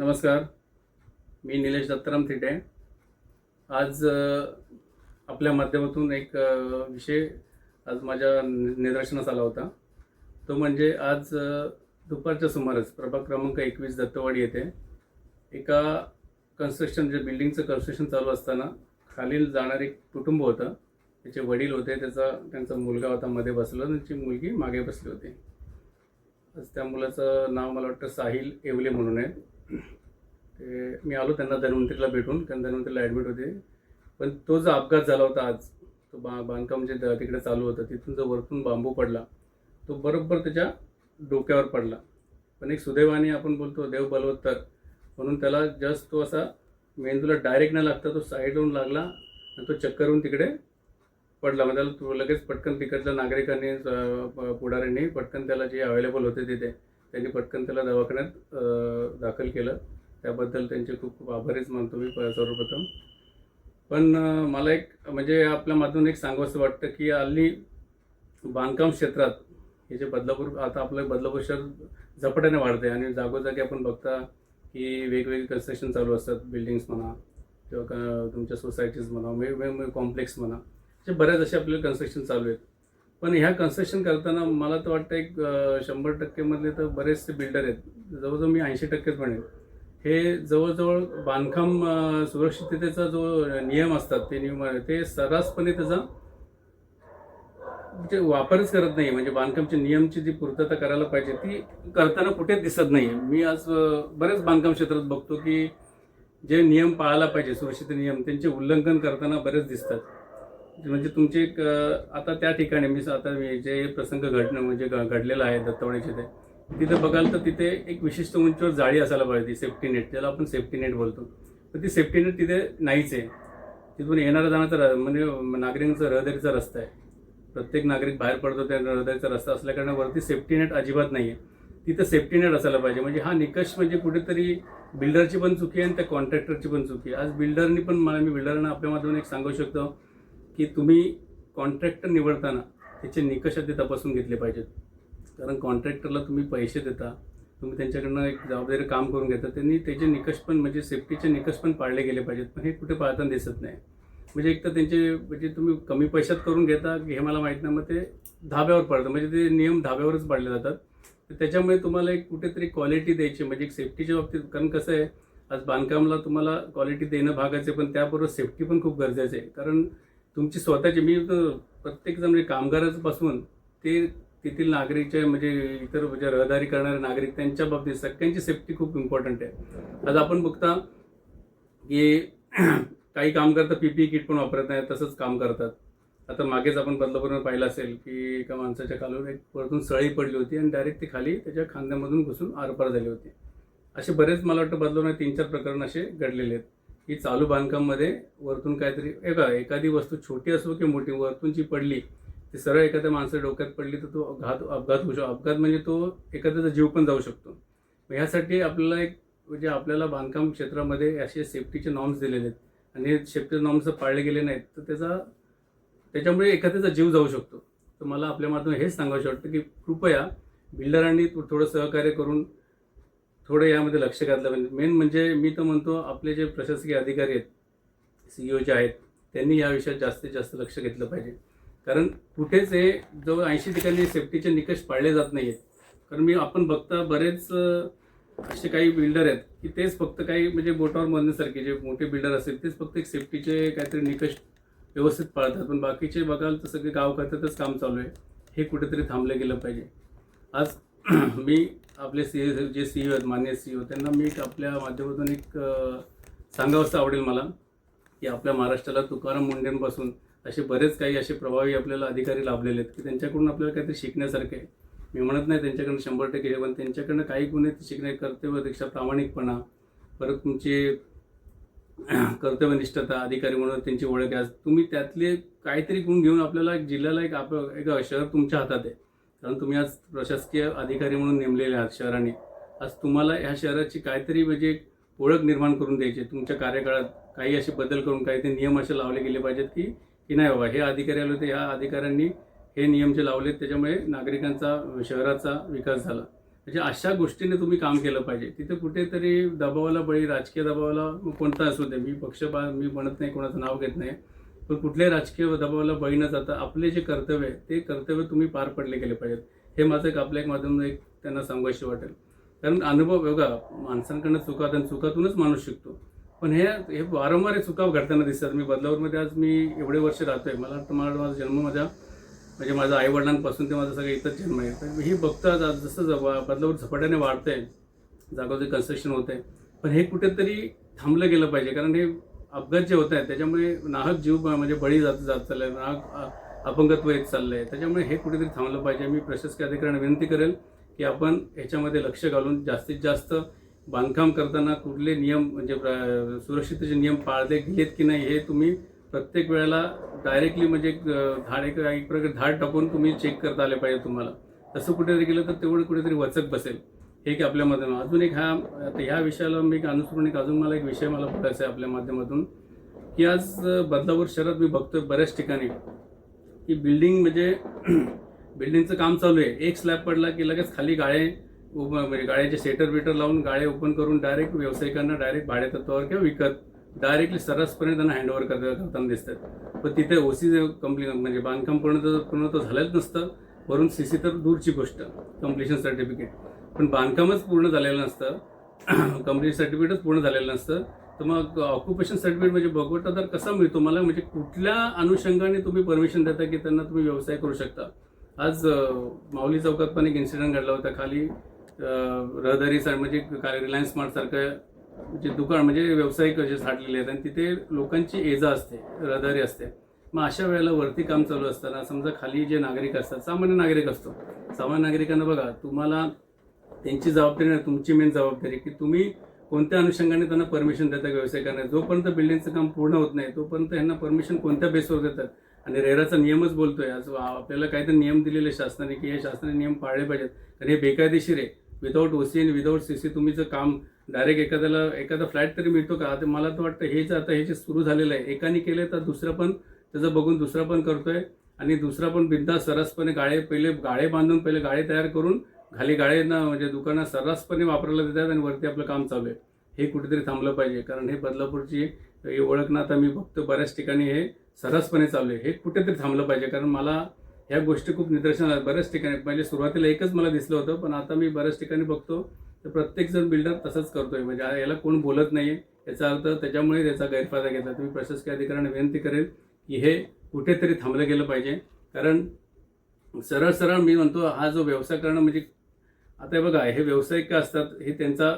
नमस्कार. मी निलेश दत्ताराम थिटे. आज आपल्या माध्यमातून एक विषय आज माझ्या नि- निदर्शनास आला होता. तो म्हणजे आज दुपारच्या सुमारास प्रभाग क्रमांक एकवीस दत्तवाडी येथे एका कन्स्ट्रक्शन जे बिल्डिंगचं कन्स्ट्रक्शन चालू असताना खालील जाणारे एक कुटुंब होतं. त्याचे वडील होते त्याचा त्यांचा मुलगा होता मध्ये बसला त्यांची मुलगी मागे बसली होती. आज त्या मुलाचं नाव मला वाटतं साहिल येवले म्हणून आहे. ते मी आलो त्यांना धन्वंतरीला भेटून कारण धन्वंतरीला ॲडमिट होते. पण तो जो अपघात झाला होता आज तो बा बांधकाम जे द- तिकडे चालू होतं तिथून जो वरतून बांबू पडला तो बरोबर त्याच्या डोक्यावर पडला. पण एक सुदैवाने आपण बोलतो देव बलवत्तर. म्हणून त्याला जस्ट तो असा मेंदूला डायरेक्ट न लागता तो साईडवरून लागला आणि तो चक्करून तिकडे पडला. मग त्याला तो लगेच पटकन तिकडच्या नागरिकांनी पुढाऱ्यांनी पटकन त्याला जे अवेलेबल होते तिथे त्यांनी पटकन त्याला दवाखान्यात दाखल केलं. त्याबद्दल त्यांचे खूप खूप आभारीच मानतो मी सर्वप्रथम. पण मला एक म्हणजे आपल्या माध्यमातून एक सांगावंसं वाटतं की हल्ली बांधकाम क्षेत्रात हे जे बदलापूर आता आपलं बदलापूर शहर झपाट्याने वाढते आणि जागोजागी आपण बघता की वेगवेगळे कन्स्ट्रक्शन चालू असतात. बिल्डिंग्स म्हणा किंवा का तुमच्या सोसायटीज म्हणा वेगवेगळे कॉम्प्लेक्स म्हणा. असे बऱ्याच असे आपले कन्स्ट्रक्शन चालू आहेत. पण ह्या कन्स्ट्रक्शन करताना मला तर वाटतं एक शंभर टक्केमधले तर बरेचसे बिल्डर आहेत. जवळजवळ मी ऐंशी टक्केच म्हणेन हे जवळजवळ बांधकाम सुरक्षिततेचा जो नियम असतात ते नियम ते सर्रासपणे त्याचा म्हणजे वापरच करत नाही म्हणजे बांधकामचे नियमची जी पूर्तता करायला पाहिजे ती करताना कुठेच दिसत नाही मी आज बरेच बांधकाम क्षेत्रात बघतो की जे नियम पाळायला पाहिजे सुरक्षित नियम त्यांचे उल्लंघन करताना बरेच दिसतात. म्हणजे तुमचे एक आता त्या ठिकाणी मी आता मी जे प्रसंग घडणं म्हणजे घडलेलं घडलेला आहे दत्तवाडीचे ते तिथे बघाल तर तिथे एक विशिष्ट उंचीवर जाळी असायला पाहिजे सेफ्टी नेट ज्याला आपण सेफ्टी नेट बोलतो. तर ती सेफ्टी नेट तिथे नाहीच आहे. तिथून येणारा जाण्याचा म्हणजे नागरिकांचा रहदारीचा रस्ता आहे. प्रत्येक नागरिक बाहेर पडतो त्या रहदारीचा रस्ता असल्याकारणे वरती सेफ्टी नेट अजिबात नाही आहे तिथं सेफ्टी नेट असायला पाहिजे. म्हणजे हा निकष म्हणजे कुठेतरी बिल्डरची पण चुकी आहे आणि त्या कॉन्ट्रॅक्टरची पण चुकी आहे. आज बिल्डरनी पण मला मी बिल्डरांना आपल्या माध्यमातून एक सांगू शकतो. की तुम्ही कॉन्ट्रॅक्टर निवडताना त्याचे निकष ते तपासून घेतले पाहिजेत. कारण कॉन्ट्रॅक्टरला तुम्ही पैसे देता तुम्ही त्यांच्याकडनं एक जबाबदारी काम करून घेता त्यांनी त्याचे निकष पण म्हणजे सेफ्टीचे निकष पण पाळले गेले पाहिजेत. पण हे कुठे पाळताना दिसत नाही. म्हणजे एक तर त्यांचे म्हणजे तुम्ही कमी पैशात करून घेता की हे मला माहीत नाही मग ते धाब्यावर पडतं म्हणजे ते नियम धाब्यावरच पाडले जातात. तर त्याच्यामुळे तुम्हाला एक कुठेतरी क्वालिटी द्यायची म्हणजे एक सेफ्टीच्या बाबतीत. कारण कसं आहे आज बांधकामला तुम्हाला क्वालिटी देणं भागायचं आहे पण त्याबरोबर सेफ्टी पण खूप गरजेचं आहे. कारण तुमची स्वतःची मी तर प्रत्येक म्हणजे कामगारापासून ते तेथील नागरिकचे म्हणजे इतर म्हणजे रहदारी करणारे नागरिक त्यांच्या बाबतीत सगळ्यांची सेफ्टी खूप इम्पॉर्टंट आहे. आज आपण बघता की काही कामगार तर पीपी किट पण वापरत नाही तसंच काम करतात. आता मागेच आपण बदलापूरमध्ये पाहिलं असेल की एका माणसाच्या खालून एक परतून सळी पडली होती आणि डायरेक्ट ती खाली त्याच्या खांद्यामधून घुसून आरपार झाली होती. असे बरेच मला वाटतं बदलवणार तीन चार प्रकरण असे घडलेले आहेत. की चालू बांधकाममध्ये वरतून काहीतरी एका एखादी वस्तू छोटी असो की मोठी वरतून जी पडली ती सरळ एखाद्या माणसाच्या डोक्यात पडली तर तो अपघात अपघात होऊ शकतो. अपघात म्हणजे तो एखाद्याचा जीव पण जाऊ शकतो. मग ह्यासाठी आपल्याला एक म्हणजे आपल्याला बांधकाम क्षेत्रामध्ये असे सेफ्टीचे नॉर्म्स दिलेले आहेत. आणि सेफ्टी नॉर्म्स जर पाळले गेले नाहीत तर त्याचा त्याच्यामुळे एखाद्याचा जीव जाऊ शकतो. तर मला आपल्या माध्यमातून हेच सांगायचं वाटतं की कृपया बिल्डरांनी थोडं सहकार्य करून थोडं यामध्ये लक्ष घातलं पाहिजे. मेन म्हणजे मी तर म्हणतो आपले जे प्रशासकीय अधिकारी आहेत सी जे आहेत त्यांनी या विषयात जास्तीत जास्त लक्ष घेतलं पाहिजे. कारण कुठेच हे जवळ ऐंशी ठिकाणी सेफ्टीचे निकष पाळले जात नाही आहेत कारण मी आपण बघता बरेच असे काही बिल्डर आहेत की तेच फक्त काही म्हणजे बोटावर बांधण्यासारखे जे मोठे बिल्डर असतील तेच फक्त एक सेफ्टीचे काहीतरी निकष व्यवस्थित पाळतात. पण बाकीचे बघाल तर सगळे गाव करतातच काम चालू आहे. हे कुठेतरी थांबलं गेलं पाहिजे. आज मी आपले सी जे सी आहेत मान्य सी हो, त्यांना मी एक आपल्या माध्यमातून एक सांगावंसं आवडेल मला की आपल्या महाराष्ट्राला तुकाराम मुंडेंपासून असे बरेच काही असे प्रभावी आपल्याला अधिकारी लाभलेले आहेत की त्यांच्याकडून आपल्याला काहीतरी शिकण्यासारखे आहे. मी म्हणत नाही त्यांच्याकडून शंभर टक्के हे, पण त्यांच्याकडनं काही गुण आहेत कर्तव्यपेक्षा प्रामाणिकपणा परत तुमचे कर्तव्यनिष्ठता अधिकारी म्हणून त्यांची ओळख आहे. आज तुम्ही त्यातले काहीतरी गुण घेऊन आपल्याला एक जिल्ह्याला एक आप एक शहर तुमच्या हातात आहे. कारण तुम्ही आज प्रशासकीय अधिकारी म्हणून नेमलेले आहात शहराने. आज तुम्हाला ह्या शहराची काहीतरी म्हणजे ओळख निर्माण करून द्यायची तुमच्या कार्यकाळात काही असे बदल करून काहीतरी नियम असे लावले गेले पाहिजेत की की नाही बाबा हे अधिकारी आले होते ह्या अधिकाऱ्यांनी हे नियम जे लावलेत त्याच्यामुळे नागरिकांचा शहराचा विकास झाला. म्हणजे अशा गोष्टीने तुम्ही काम केलं पाहिजे. तिथे कुठेतरी दबावाला बळी राजकीय दबावाला कोणता असू दे मी पक्षपात मी म्हणत नाही कोणाचं नाव घेत नाही. पण कुठल्याही राजकीय दबावाला बळी न जाता आपले जे कर्तव्य आहे ते कर्तव्य तुम्ही पार पडले गेले पाहिजेत. हे माझं एक आपल्या एक माध्यम एक त्यांना सांगायशी वाटेल. कारण अनुभव बघा माणसांकडनं चुका आणि चुकातूनच माणूस शिकतो. पण हे हे वारंवार हे चुका घडताना दिसतात. मी बदलावरमध्ये आज मी एवढे वर्ष राहतोय. मला वाटतं मला माझा जन्म माझ्या म्हणजे माझ्या आईवडिलांपासून ते माझा सगळं इथंच जन्म आहे. तर ही बघता जसं ज- बदलापूर झपाट्याने वाढतंय जागोजागी कन्स्ट्रक्शन होत आहे पण हे कुठेतरी थांबलं गेलं पाहिजे. कारण हे अपघात जे होत आहेत त्याच्यामुळे नाहक जीव म्हणजे बळी जात जात चाललाय नाहक अपंगत्व येत चाललं आहे त्याच्यामुळे हे कुठेतरी थांबलं पाहिजे. मी प्रशासकीय अधिकाऱ्यांना विनंती करेल की आपण ह्याच्यामध्ये लक्ष घालून जास्तीत जास्त बांधकाम करताना कुठले नियम म्हणजे सुरक्षिततेचे नियम पाळले गेलेत की नाही हे तुम्ही प्रत्येक वेळेला डायरेक्टली म्हणजे धाड एक एक प्रकारे धाड टाकून तुम्ही चेक करता आले पाहिजे तुम्हाला. तसं कुठेतरी गेलं तर तेवढं कुठेतरी वचक बसेल. हे की आपल्या माध्यमातून. अजून एक हा ह्या विषयाला मी एक अनुसरून एक अजून मला एक विषय मला बोलायचा आहे आपल्या माध्यमातून की आज बदलापूर शहरात मी बघतोय बऱ्याच ठिकाणी की बिल्डिंग म्हणजे बिल्डिंगचं काम चालू आहे. एक स्लॅब पडला की लगेच खाली गाळे उभं म्हणजे गाळ्याचे सेटर बिटर लावून गाळे ओपन करून डायरेक्ट व्यावसायिकांना डायरेक्ट भाडे तत्वावर किंवा विकत डायरेक्टली सर्रासपणे त्यांना हँडओव्हर करताना दिसतात. पण तिथे ओसी कंप्ली म्हणजे बांधकाम पूर्ण तर पूर्ण तर झालंच नसतं. वरून सी सी तर दूरची गोष्ट कम्प्लिशन सर्टिफिकेट पण बांधकामच पूर्ण झालेलं नसतं. कंपनी सर्टिफिकेटच पूर्ण झालेलं नसतं. तर मग ऑक्युपेशन सर्टिफिकेट म्हणजे बघवटा तर कसा मिळतो? मला म्हणजे कुठल्या अनुषंगाने तुम्ही परमिशन देता की त्यांना तुम्ही व्यवसाय करू शकता? आज माऊली चौकात पण एक इन्सिडेंट घडला होता. खाली रहदारी सार म्हणजे रिलायन्स स्मार्ट सारखं जे दुकान म्हणजे व्यावसायिक जे साठलेले आहेत आणि तिथे लोकांची एजा असते रहदारी असते. मग अशा वेळेला वरती काम चालू असताना समजा खाली जे नागरिक असतात सामान्य नागरिक असतो. सामान्य नागरिकांना बघा तुम्हाला त्यांची जबाबदारी नाही तुमची मेन जबाबदारी की तुम्ही कोणत्या अनुषंगाने त्यांना परमिशन देता व्यवसाय करण्यात जोपर्यंत बिल्डिंगचं काम पूर्ण होत नाही तोपर्यंत यांना परमिशन कोणत्या बेसवर देतात? आणि रेराचा नियमच बोलतोय आज आपल्याला काहीतरी नियम दिलेले शासनाने की हे शासनाने नियम पाळले पाहिजेत. कारण हे बेकायदेशीर आहे. विदाऊट ओसी आणि विदाऊट सी सी तुम्ही जर काम डायरेक्ट एखाद्याला एखादा फ्लॅट तरी मिळतो का? आता मला तर वाटतं हे जे आता हे जे सुरू झालेलं आहे एकाने केलं तर दुसरं पण त्याचं बघून दुसरा पण करतोय. आणि दुसरा पण बिंदा सरसपणे गाळे पहिले गाळे बांधून पहिले गाळे तयार करून खाली गाळ्यांना म्हणजे दुकानात सर्रासपणे वापरायला देतात आणि वरती आपलं काम चालू आहे. हे कुठेतरी थांबलं पाहिजे. कारण हे बदलापूरची ओळख ना आता मी बघतो बऱ्याच ठिकाणी हे सर्रासपणे चालू आहे. हे कुठेतरी थांबलं पाहिजे. कारण मला ह्या गोष्टी खूप निदर्शन बऱ्याच ठिकाणी पहिले सुरुवातीला एकच मला दिसलं होतं पण आता मी बऱ्याच ठिकाणी बघतो तर प्रत्येकजण बिल्डर तसंच करतोय. म्हणजे याला कोण बोलत नाहीये. याचा अर्थ त्याच्यामुळे त्याचा गैरफायदा घेतात तुम्ही प्रशासकीय अधिकाऱ्यांना विनंती करेल की हे कुठेतरी थांबलं गेलं पाहिजे. कारण सरळ सरळ मी म्हणतो हा जो व्यवसाय करणं म्हणजे आता हे बघा हे व्यावसायिक का असतात हे त्यांचा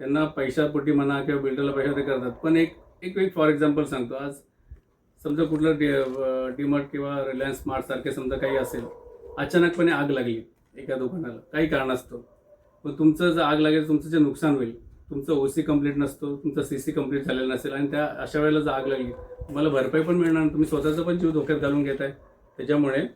त्यांना पैशापोटी म्हणा किंवा बिल्डरला पैसा ते करतात. पण एक एक एक फॉर एक्झाम्पल सांगतो. आज समजा कुठलं डी डीमार्ट किंवा रिलायन्स स्मार्ट सारखे समजा काही असेल अचानकपणे आग लागली एका दुकानाला. काही कारणास्तव पण तुमचं जर आग लागेल तुमचं जे नुकसान होईल तुमचं ओ सी कंप्लीट नसतो तुमचं सी सी कंप्लीट झालेलं नसेल आणि त्या अशा वेळेला जर आग लागली तुम्हाला भरपाई पण मिळणार तुम्ही स्वतःचा पण जीव धोक्यात घालून घेताय. त्याच्यामुळे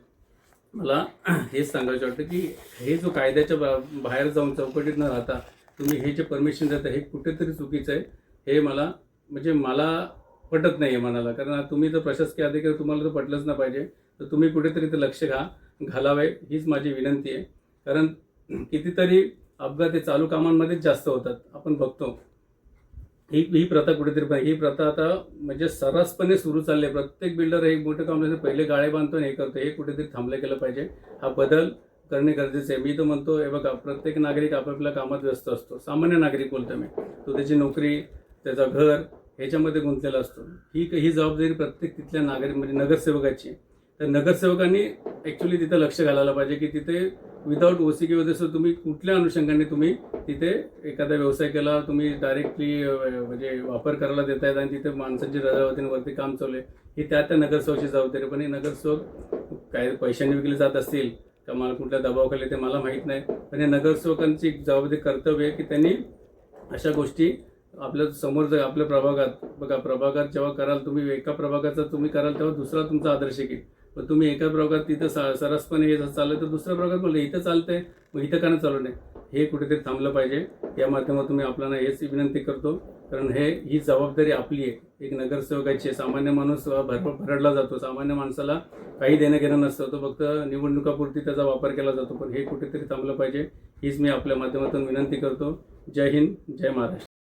मला हेच सांगायचं वाटतं की हे जो कायद्याच्या बा- बाहेर जाऊन चौकटीत न राहता तुम्ही हे जे परमिशन देता हे कुठेतरी चुकीचं आहे. हे मला म्हणजे मला पटत नाही आहे मनाला. कारण तुम्ही तर प्रशासकीय अधिकारी तुम्हाला तर पटलंच नाही पाहिजे. तर तुम्ही कुठेतरी ते लक्ष घा घालावे हीच माझी विनंती आहे. कारण कितीतरी अपघात हे चालू कामांमध्येच जास्त होतात. आपण बघतो. ही ही प्रथा कुठेतरी पण ही प्रथा आता म्हणजे सर्रासपणे सुरू चालली आहे. प्रत्येक बिल्डर हे मोठं काम असतं, पहिले गाळे बांधतो आणि हे करतो. हे कुठेतरी थांबलं गेलं पाहिजे. हा बदल करणे गरजेचं आहे. मी तर म्हणतो हे बघा प्रत्येक नागरिक आपापल्या कामात व्यस्त असतो. सामान्य नागरिक बोलतो मी. तो त्याची नोकरी त्याचं घर ह्याच्यामध्ये गुंतलेला असतो. ही ही जबाबदारी प्रत्येक तिथल्या नागरिक म्हणजे नगरसेवकाची आहे. तर नगरसेवकांनी ॲक्च्युली तिथं लक्ष घालायला पाहिजे की तिथे विदाऊट ओसी किंवा जसं तुम्ही कुठल्या अनुषंगाने तुम्ही तिथे एखाद्या व्यवसायिकाला तुम्ही डायरेक्टली म्हणजे वापर करायला देतायत आणि तिथे माणसांची रजावतींवरती काम चालू आहे. ही त्या त्या नगरसेवकाची जबाबदारी पण हे नगरसेवक काय पैशाने विकले जात असतील का मला कुठल्या दबावाखाली ते मला माहीत नाही. पण हे नगरसेवकांची जबाबदारी कर्तव्य आहे की त्यांनी अशा गोष्टी आपल्यासमोर जर आपल्या प्रभागात बघा प्रभागात जेव्हा कराल तुम्ही एका प्रभागाचा तुम्ही कराल तेव्हा दुसरा तुमचा आदर्श घेईल पण तुम्ही एका प्रभागात तिथं सा सरसपणे हे चाललं तर दुसऱ्या प्रभागात बोलले इथं चालतंय मग इथं का नाही चालू नाही. हे कुठेतरी थांबलं पाहिजे. या माध्यमातून मी आपल्याला हेच विनंती करतो कारण हे ही जबाबदारी आपली आहे. एक नगरसेवकाची आहे. सामान्य माणूस भरपूर भरडला जातो. सामान्य माणसाला काही देणं घेणं नसतं. तो फक्त निवडणुकापुरती त्याचा वापर केला जातो. पण हे कुठेतरी थांबलं पाहिजे. हीच मी आपल्या माध्यमातून विनंती करतो. जय हिंद जय महाराष्ट्र.